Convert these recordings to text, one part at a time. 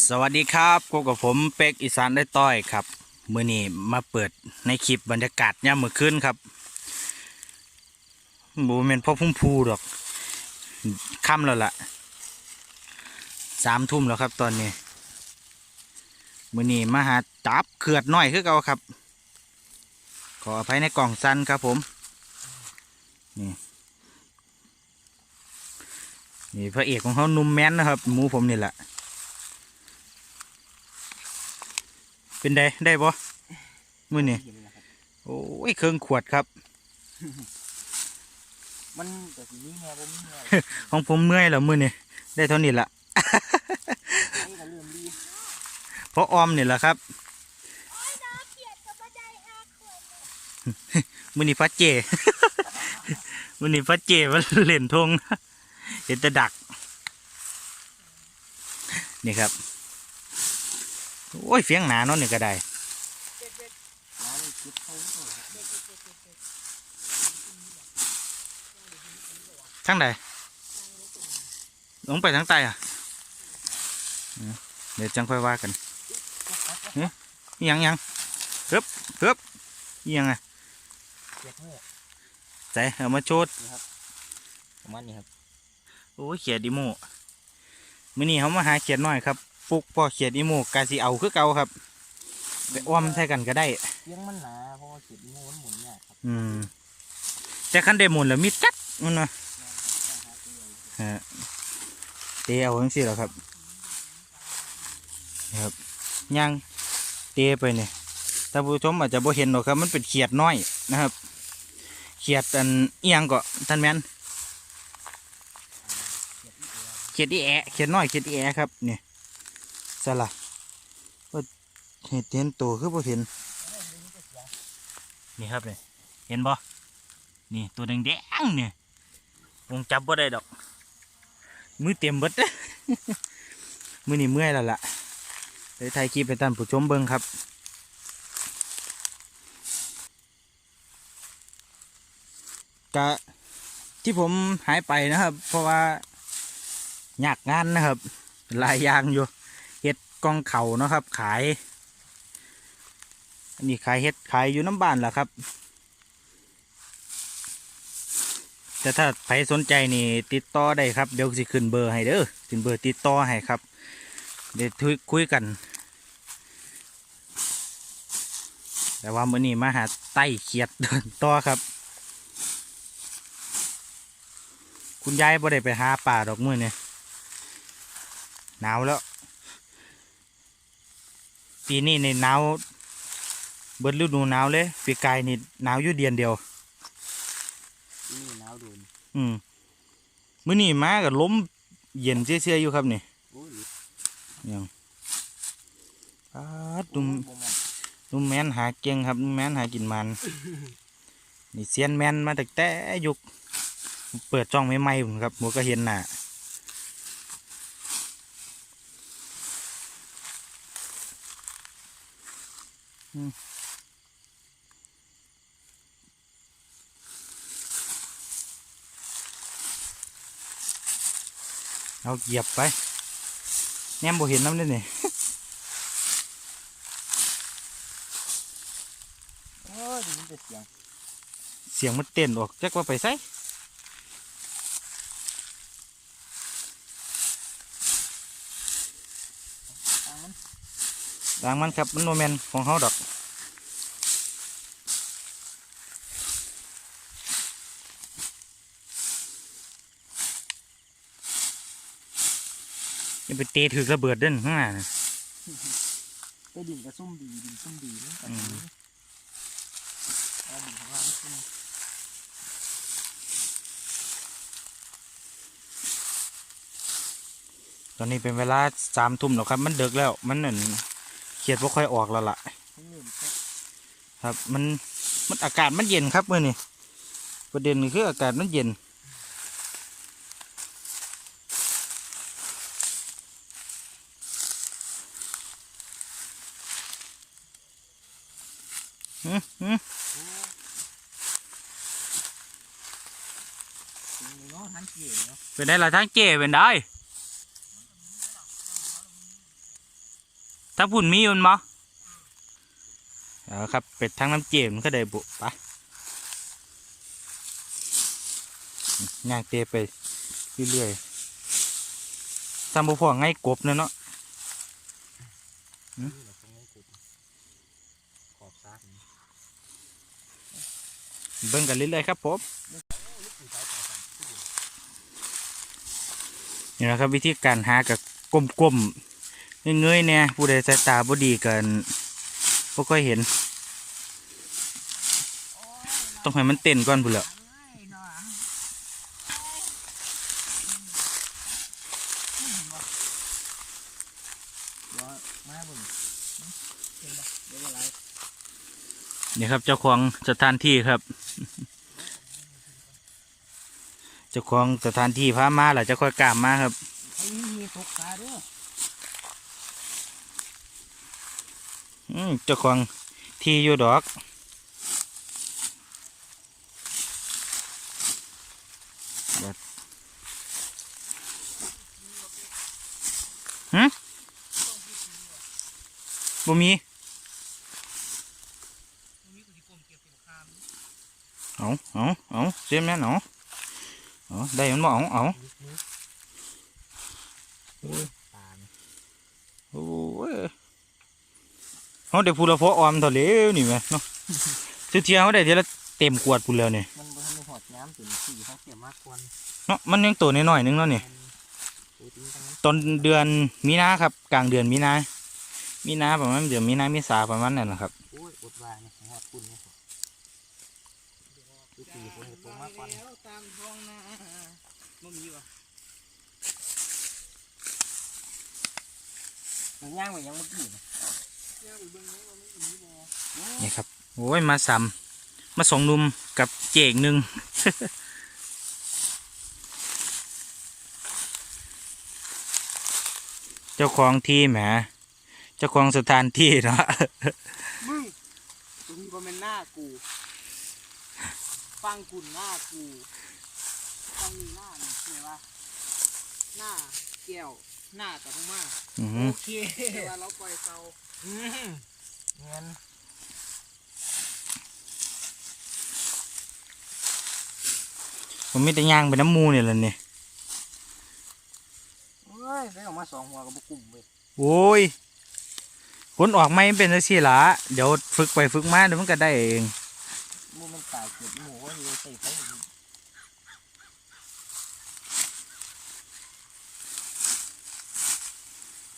สวัสดีครับพบกับผมเป็กอีสานได้ต้อยครับ มือนี้มาเปิดในคลิปบรรยากาศย่ามมือขึ้นครับบูเมนพ่อพุ่มพูดอกค่ำแล้วล่ะสามทุ่มแล้วครับตอนนี้ มือนี้มาหาจับเขือดน้อยคือเก่าครับ ขออภัยในกล่องสั้นครับผม นี่นี่พระเอกของเขาหนุ่มแม้นนะครับ หมูผมนี่แหละ เป็นไดได้ปะมือนี่โอ้ยเครื่องขวดครับ มันแต่ทีนี้แม่ผมนี่แม่ของผมเมื่อยแล้วมือนี่ได้เท่านี้ละนี่ก็เริ่มดีเพราะออมนี่แหละครับมือนี่ฟัดเจมือนี่ฟัดเจมันเล่นทงเห็นแต่ดัก นี่ครับ โอ้ยเฟียงหนาเนาะนี่ก็ได้น้าเลยคิดเขาก่อนทั้งใดลงไปทั้งใต้อะอืมเดี๋ยวจังค่อยว่ากันเฮ้ยอิหยังอิหยังเฮึบเฮึบอิหยังอะเจ็ดเมื่อใจเอามาโชดประมาณนี้ครับโอ้ยเขียดอีโมมื้อนี้เขามาหาเขียดน้อยครับ ปลุกพอเขียดอีโมกาสิเอาคือเก่าครับไปอ้อมใส่กันก็ได้เลี้ยงมันหนาเพราะว่าเจ็ดโมมันหมุนเนี่ยครับอืมแต่คันได้หมุนแล้วมีจัดมันนะฮะเตะเอาจังซี่แหล้วครับนี่ครับย่างเตะไปเนี่ยท่านผู้ชมอาจจะบ่เห็นหรอกครับ มันเป็นเขียดน้อยนะครับ เขียดอันเอียงก็ท่านแมนเขียดอีแอะเขียดน้อยเขียดอีแอะครับเนี่ย สละว่าเห็นเห็นตัวคือบ่เห็น นี่ครับเนี่ยเห็นบ่นี่ตัวแดงๆเนี่ยคงจับบ่ได้ดอก มือเต็มเบิดมือนี่เมื่อยแล้วล่ะเลยถ่ายคลิปให้ท่านผู้ชมเบิ่งครับกะที่ผมหายไปนะครับ เพราะว่าอยากงานนะครับหลายอย่างอยู่ กองเข่านะครับ ขาย อันนี้ขายเห็ดขายอยู่น้ำบ้านแหละครับ แต่ถ้าใครสนใจนี่ติดต่อได้ครับ เดี๋ยวสิขึ้นเบอร์ให้เด้อขึ้นเบอร์ติดต่อให้ครับ เดี๋ยวคุยคุยกัน แต่ว่ามื่อนี้มาหาไต้เขียดเดินต่อครับ คุณยายบ่ได้ไปหาป่าดอกมือเนี่ยหนาวแล้ว ปีนี้ในหนาวเบิดฤดูหนาวเลยปีกายนี่หนาวอยู่เดือนเดียวที่นี่หนาวโดนอืมมื้อนี้มากับล้มเย็นเชื่อๆอยู่ครับนี่โอ้ยยังปาดดุมบ่แม่นดุมแมนหาเก่งครับดุมแมนหากินมันนี่เซียนแมนมาตั้งแต่ยุคเปิดจ้องใหม่ๆผมครับผมก็เห็นหน้า เอาเหยียบไป แนมบ่เห็นน้ำเลยนี่โอ้ยได้ยินแต่เสียง เสียงมันเต้นออกจักว่าไปไส ทางมันดังมันครับมันโนแมนของเขาดอกนี่ไปเตะถือระเบิดเด่นข้างหน้าน่ะได้ดินกระซุ่มดีดินซุ่มดีนี่กันอืมเอาดินข้างล่าตอนนี้เป็นเวลาสามทุ่มแล้วครับ มันเดึกแล้ว มันหนั่น เขียดว่าค่อยออกแล้วล่ะให้เริ่มแค่ครับมันมันอากาศมันเย็นครับเมื่อนี่ประเด็นคืออากาศมันเย็นอืมอืมถึงเนาะทางเกี่ยวเนาะเป็นได้ละทั้งเจเป็นได้ ถ้าพุ่นมีมันบ่เอาครับเป็ดทั้งน้ำเจมก็ได้บุไปย่างเตะไปเรื่อยๆทำบุพอง่ายกบเนอะเนาะนี่แหละตรงกูขอบซากนี่เบิ่งกันเรื่อยๆครับผมนี่นะครับวิธีการหากับกลมๆ เงยๆเนี่ยผู้ใดสายตาบ่ดีกันบ่ค่อยเห็น ต้องให้มันเต้นก่อนพุ่นแหละเดี๋ยวมาบุญเนาะนี่ครับเจ้าของสถานที่ครับ เจ้าของสถานที่พามาแหละจะค่อยกล้ามมาครับ ไอ้นี่มีตกตาด้วย อืม เจ้าของที่อยู่ดอกเบิดหึบ่มีเอาเอาเอาเสียแม่นเอาเอาได้มันบ่เอาเอา ลึกนี้ตาเนี่ย โอ้ย เขาได้พูดและพอออมเถอะเลวนี่แหมเนาะเที่ยวเขาได้เทีละเต็มกวดพูดแล้วเนี่ยมันบ่ทันได้หอดน้ำถึงสี่เขาเสียมากกว่าเนาะมันยังตัวน้อยๆนึงเนาะนี่ปูติ้งทั้งนั้นตอนเดือนมีนาครับ กลางเดือนมีนา มีนาประมาณเดือนมีนามีสาประมาณนั้นนะครับโอ้ยอดว่าเนี่ยหอดคุณเนี่ยดูปีคนเห็นตัวมากกว่าตามท้องนาบ่มีวะมันย่างไปยังเมื่อกี้นะ นมีบ่นี่ครับโอ้ยมาซ้ำมาสองหนุ่มกับเจกหนึ่งเจ้าของที่แหมเจ้าของสถานที่เนาะมึงตรงนี้บ่แม่นหน้ากูฟังกุนหน้ากูฟังนี่หน้านี่ใช่ปะหน้าแก้วหน้ากับพม่าอื้อหืโออเคแต่ว่าเราปล่อยเตาอืม เงินผมมีแต่ย่างไปน้ำหมูเนี่ยแหละเนี่ยเฮ้ยได้ออกมาสองหัวกับบุกลุ่มเว้ยโอ้ยผลออกไม่เป็นจังซี่ละเดี๋ยวฝึกไปฝึกมาเดี๋ยวมันก็ได้เองหมูมันตายเกิดหมูว่าอยู่ใส่ไฟอยู่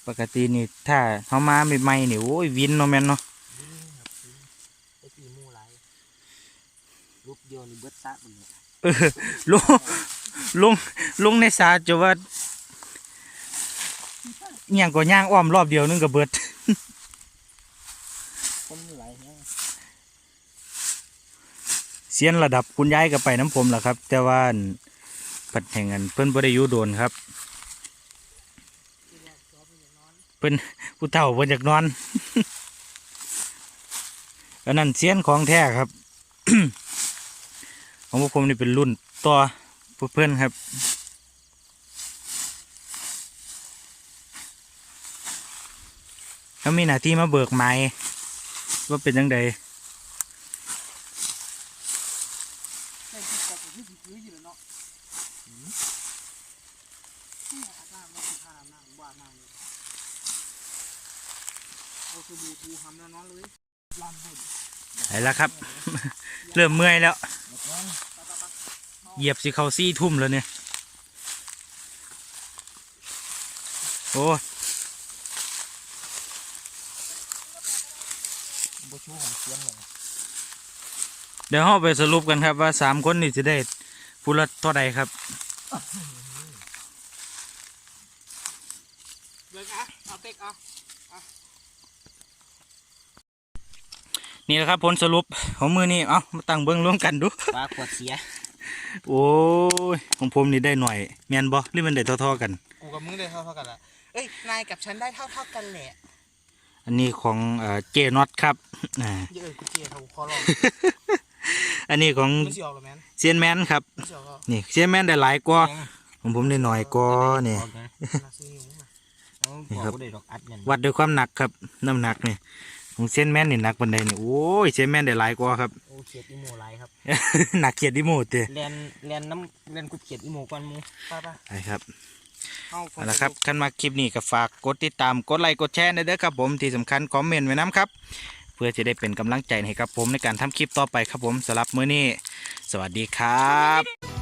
ปกตินี่ถ้าเขามาใหม่ๆนี่โอ้ยวินเนาะแม่นเนาะนี่ครับนี่ไอ้ปีหมูไรรูปเดียวนี่เบิดซะหมดเลยเออลงลงลงในสาจะว่าอหย่างก็ย่างอ้อมรอบเดียวนึงก็เบิดคนมีหลายแฮะเสียนระดับคุณยายก็ไปน้ำผมแหละครับ แต่ว่าอั่นปัดแห่งอันเพิ่นบ่ได้อยู่โดนครับ เพิ่นผู้เฒ่าเพิ่นอยากนอนอันนั้นเสียนของแท้ครับ ของพวกผมนี่เป็นรุ่นต่อพวกเพื่อนครับเขามีหน้าที่มาเบิกไม้ว่าเป็นยังไง ไหแล้วครับ เริ่มเมื่อยแล้ว เหยียบสิเขาซี่ทุ่มแล้วเนี่ย โอ้เดี๋ยวเราไปสรุปกันครับว่าสามคนนี่จะได้ผู้ละเท่าใดครับกอะเอาเต็กเอา นี่แหละครับผลสรุปของมือนี่เอามาตั้งเบิ้งร่วมกันดูปลาขวดเสีย โอ้ยของผมนี่ได้หน่อยแมนบอหรือมันได้เท่าๆกัน กูกับมึงได้เท่าเท่ากันละเอ้ยนายกับฉันได้เท่าเท่ากันแหละอันนี้ของเอ่อเจน็อตครับอ่าเยอะกูเจียเขาขอลองอันนี้ของไม่สิออกหรอแมนเซียนแมนครับไม่สิออกหรอนี่เซียนแมนได้หลายกว่าของผมได้หน่อยกว่านี่น่าซื้ออยู่มึงนะเอานี่บครัอบกบ่ได้ดอกอัดแม่นวัดด้วยความหนักครับน้ำหนักนี่ ของเส้นแม่นนี่หนักปันใดนี่โอ้ยเส้นแม่นได้หลายกว่าครับโอ้เขียดอีโมหลายครับ หนักเขียดดิโมเตะแลนแลนน้ำแลนกุดเขียดอีโมก่อนหมูป้าป้าไปครับเอาเอาละครับขั้นมาคลิปนี้ก็ฝากกดติดตามกดไลค์กดแชร์ด้วยเด้อครับผมที่สำคัญคอมเมนต์ไว้น้ำครับ เพื่อจะได้เป็นกำลังใจให้กับผมในการทำคลิปต่อไปครับผมสำหรับมื้อนี้ สวัสดีครับ